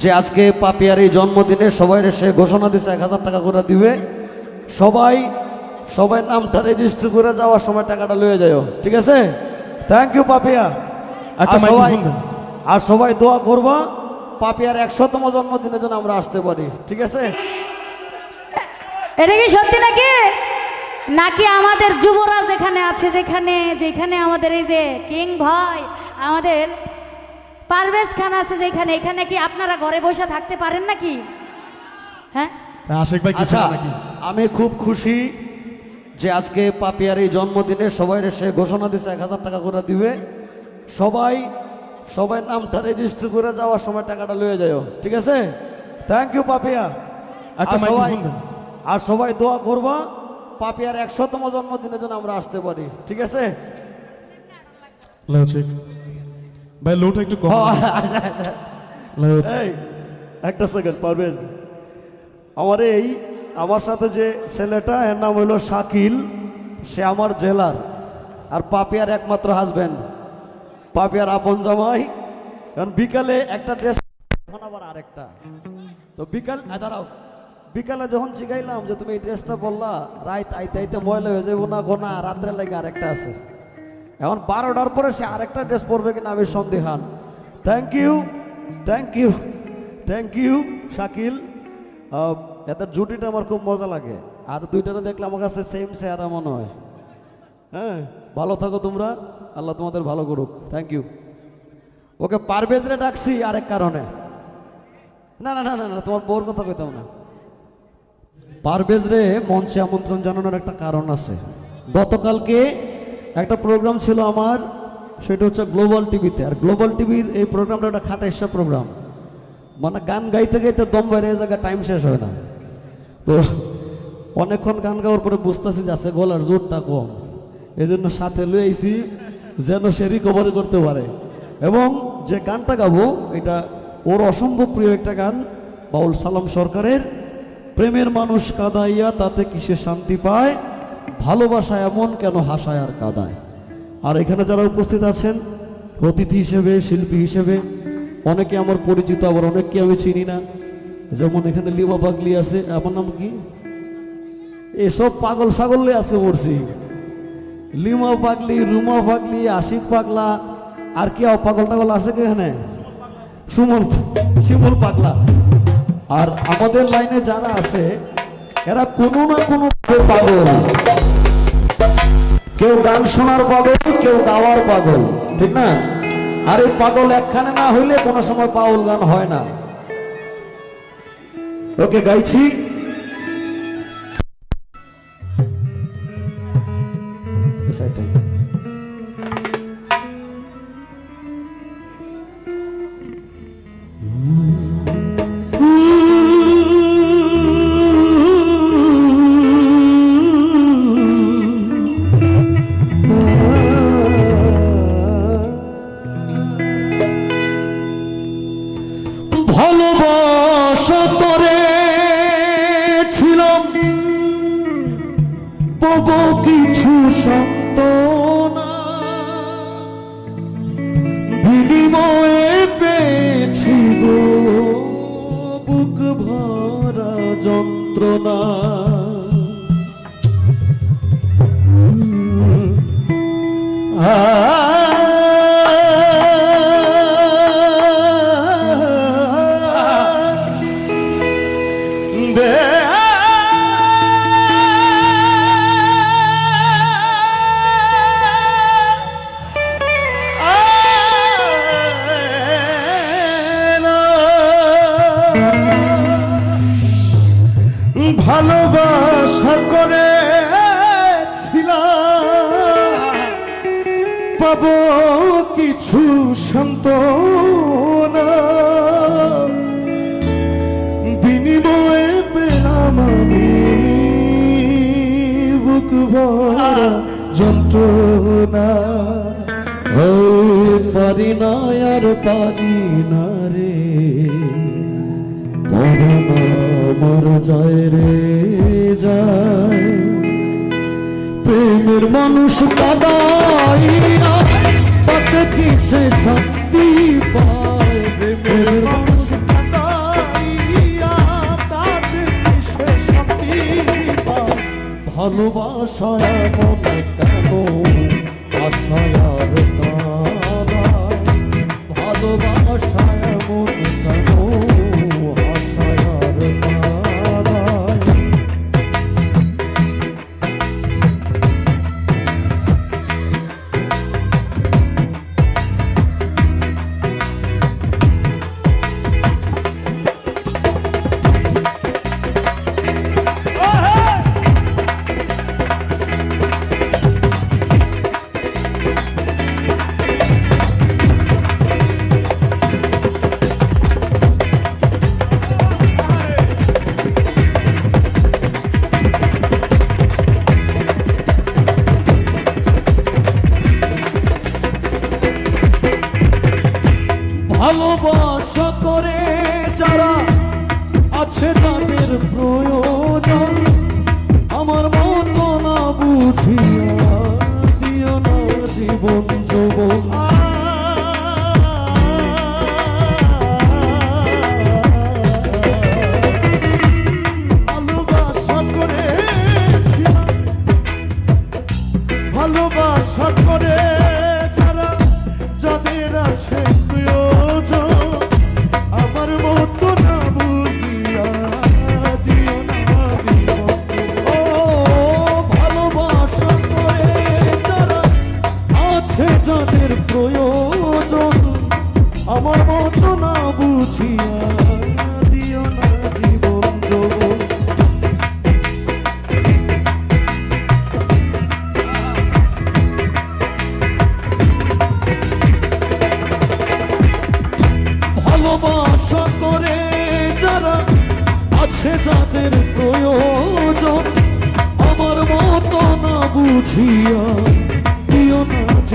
যে আজকে পাপিয়ার এই জন্মদিনে সবাই এসে ঘোষণা দিছে এক হাজার টাকা করে দিবে। সবাই সবাই নামটা রেজিস্টার করে যাওয়ার সময় টাকাটা লয়ে যাও ঠিক আছে? Thank you Papiya. আর সবাই আর সবাই দোয়া করবা পাপিয়ার একশোতম জন্মদিনের জন্য আমরা আসতে পারি। ঠিক আছে? এটা কি সত্যি নাকি? নাকি আমাদের যুবরাজ এখানে আছে যেখানে যেখানে আমাদের এই যে কিং ভাই আমাদের পারভেজ খান আছে যেখানে এখানে কি আপনারা ঘরে বসে থাকতে পারেন নাকি? হ্যাঁ? আশিক ভাই কিছু আচ্ছা নাকি? আমি খুব খুশি যে আজকে পাপিয়ার এই জন্মদিনে সবাই এসে ঘোষণা দিছে এক হাজার টাকা করে দিবে। সবাই সবাই নামটা রেজিস্টার করে যাওয়ার সময় টাকাটা লয়ে যাও ঠিক আছে? Thank you Papiya. সবাই আর সবাই দোয়া করবা পাপিয়ার একশোতম জন্মদিনের জন্য আমরা আসতে পারি ঠিক আছে? ভাই লোটা একটু কম এই একটা সেকেন্ড পারভেজ। আমার এই আমার সাথে যে ছেলেটা এর নাম হলো শাকিল সে আমার জেলার আর পাপিয়ার একমাত্র হাজবেন্ড পাপিয়ার আপন জামাই। কারণ বিকালে একটা ড্রেস এখন আবার আরেকটা। তো বিকাল দাঁড়াও। বিকালে যখন জিগাইলাম যে তুমি এই ড্রেসটা বললা রাত আইতে আইতে ময়লা হয়ে যাব না গোনা রাত্রে লাগে আরেকটা আছে। এখন বারোটার পরে সে আরেকটা ড্রেস পরবে কিনা আমি সন্দেহান thank you thank you thank you Shakil. এদের জুটিটা আমার খুব মজা লাগে। আর দুইটারে দেখলে আমার কাছে সেম চেহারা মনে হয়। হ্যাঁ ভালো থাকো তোমরা। আল্লাহ তোমাদের ভালো করুক। থ্যাংক ইউ ওকে পারভেজরে ডাকছি আরেক কারণে। না না না না না, তোমার বউর কথা কইতাম না। পারভেজরে মঞ্চে আমন্ত্রণ জানানোর একটা কারণ আছে। গতকালকে একটা প্রোগ্রাম ছিল আমার, সেটা হচ্ছে গ্লোবাল টিভিতে আর গ্লোবাল টিভির এই প্রোগ্রামটা একটা খাটাইশা প্রোগ্রাম মানে গান গাইতে গাইতে দম বাইরে জায়গায় টাইম শেষ হয় না। তো অনেকক্ষণ গান গাওয়ার পরে বুঝতেছি যে আজকে গলার জোরটা কম। এই জন্য সাথে লয়ে যেন সে রিকভারি করতে পারে। এবং যে গানটা গাবো, এটা ওর অসম্ভব প্রিয় একটা গান, বাউল সালাম সরকারের। প্রেমের মানুষ কাদাইয়া তাতে কিসে শান্তি পায়? ভালোবাসা এমন কেন হাসায় আর কাদায়? আর এখানে যারা উপস্থিত আছেন, অতিথি হিসেবে, শিল্পী হিসেবে, অনেকে আমার পরিচিত, আবার অনেককে আমি চিনি না। যেমন এখানে লিমা পাগলি আছে, আমার নাম কি? এসব পাগল নিয়ে আজকে পড়ছি লিমা পাগলি, রুমা পাগলি, আশিক পাগলা, আর কি পাগল টাগল আছে কি এখানে? সুমন, শিমুল পাগলা। আর আমাদের লাইনে যারা আছে, এরা কোনো না কোনো পাগল। কেউ গান শোনার পাগল, কেউ গাওয়ার পাগল, ঠিক না? আর এই পাগল একখানে না হইলে কোনো সময় পাগল গান হয় না। ওকে, গাইছি। সেটা। পাবো কিছু সত্য না। বিনিময়ে পেয়েছি গো বুক ভরা যন্ত্রণা। ভালোবাসা করে পাব কিছু শান্ত বিনিময়ে পেলাম আমি বুক যন্ত্রণা। পারি না আর পারি না রে। বড় যায় রে যায়। প্রেমের মানুষ পাবাই তাতে কিসে শক্তি পায়? প্রেমের ভালোবাসায় আশায়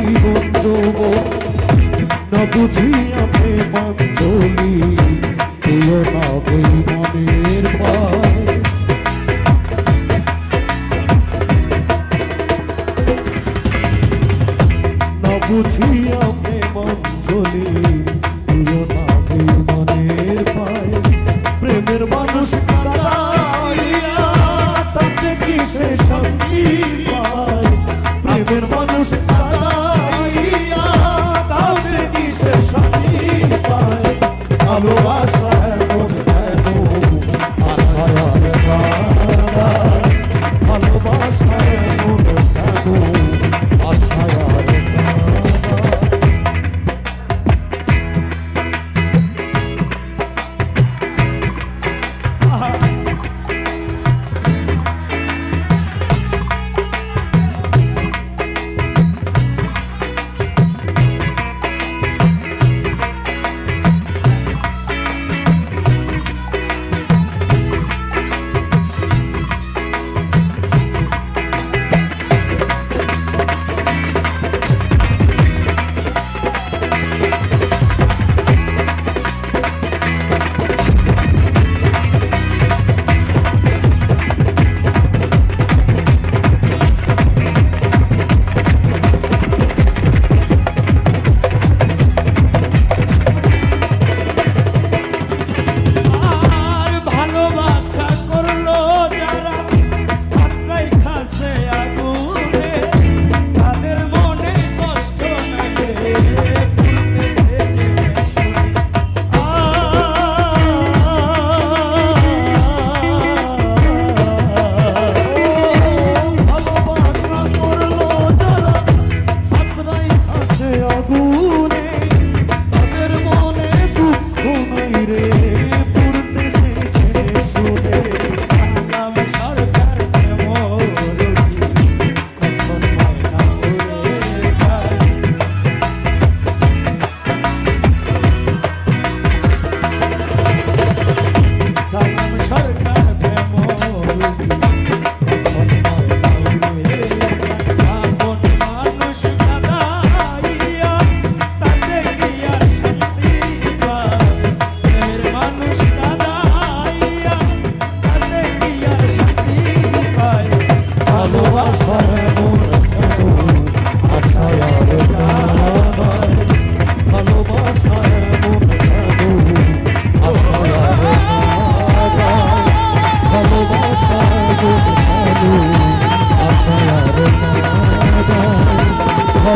জীবন যৌব না বুঝিয়া প্রেমান চলি তুলো না বৈমানের পায়। না বুঝিয়া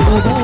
Cô